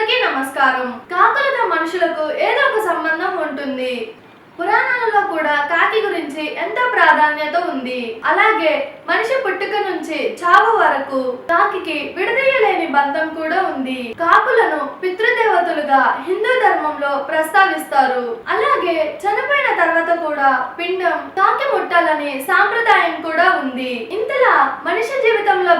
అందరికీ నమస్కారం. కాకులతో మనుషులకు ఏదో ఒక సంబంధం ఉంటుంది. పురాణాలలో కూడా కాకి గురించి ఎంతో ప్రాధాన్యత ఉంది? అలాగే మనిషి పుట్టుక నుంచి చావు వరకు కాకి విడదీయలేని బంధం కూడా ఉంది. కాకులను పితృదేవతలుగా హిందూ ధర్మంలో ప్రస్తావిస్తారు. అలాగే చనిపోయిన తర్వాత కూడా పిండం కాకి ముట్టాలని సాంప్రదాయం కూడా ఉంది. ఇంతలా మనిషి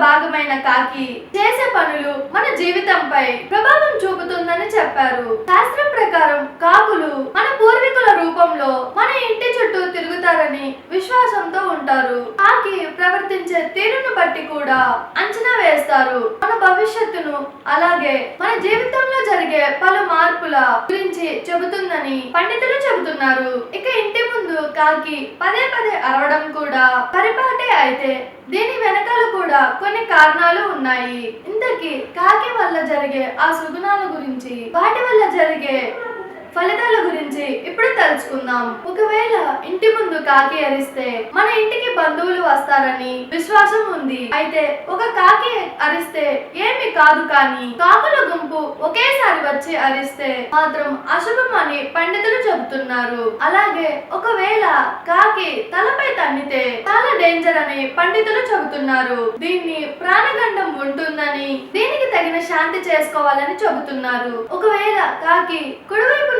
భాగమైన కాకి చేసే పనులు మన జీవితంపై ప్రభావం చూపుతుందని చెప్పారు. శాస్త్రం ప్రకారం కాకులు మన పూర్వీకుల రూపంలో మన ఇంటి చుట్టూ తిరుగుతారని విశ్వాసంతో ఉంటారు. కాకి ప్రవర్తించే తీరును బట్టి కూడా అంచనా వేస్తారు. మన భవిష్యత్తును అలాగే మన జీవితంలో జరిగే పలు మార్పుల గురించి చెబుతుందని పండితులు చెబుతున్నారు. ఇక ఇంటి ముందు కాకి పదే పదే అరవడం కూడా పరిపాటే అయితే దీని కూడా కొన్ని కారణాలు ఉన్నాయి. ఇంతకీ కాకి వల్ల జరిగే ఆ సుగుణాల గురించి వాటి వల్ల జరిగే ఫలితాల గురించి ఇప్పుడు తెలుసుకుందాం ఒకవేళ ఇంటి ముందు కాకి అరిస్తే మన ఇంటికి బంధువులు వస్తారని విశ్వాసం ఉంది. అయితే ఒక కాకి అరిస్తే ఏమి కాదు కానీ కాకుల గుంపు ఒకేసారి వచ్చి అరిస్తే మాత్రం అశుభం అని పండితులు చెబుతున్నారు. అలాగే ఒకవేళ కాకి తలపై తన్నితే చాలా డేంజర్ అని పండితులు చెబుతున్నారు. దీన్ని ప్రాణగండం ఉంటుందని దీనికి తగిన శాంతి చేసుకోవాలని చెబుతున్నారు. ఒకవేళ కాకి కుడివైపు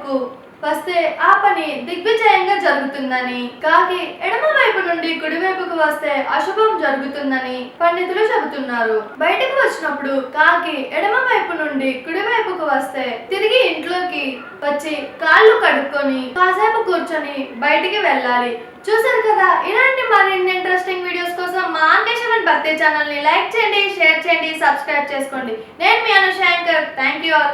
వైపుకు వస్తే ఆ పని దిగ్విజయంగా జరుగుతుందని కాకి ఎడమ వైపు నుండి కుడివైపుకు వస్తే అశుభం జరుగుతుందని పండితులు చెబుతున్నారు. బయటకు వచ్చినప్పుడు కాకి ఎడమ వైపు నుండి కుడివైపుకు వస్తే తిరిగి ఇంట్లోకి వచ్చి కాళ్ళు కడుక్కొని కాసేపు కూర్చొని బయటికి వెళ్ళాలి. చూసారు కదా ఇలాంటి మరిన్ని ఇంట్రెస్టింగ్ వీడియోస్ కోసం మా ఆంకేశవన్ భక్తి ఛానల్ని లైక్ చేయండి షేర్ చేయండి సబ్స్క్రైబ్ చేసుకోండి. నేను మీ అనుశంకర్ థ్యాంక్ యూ ఆల్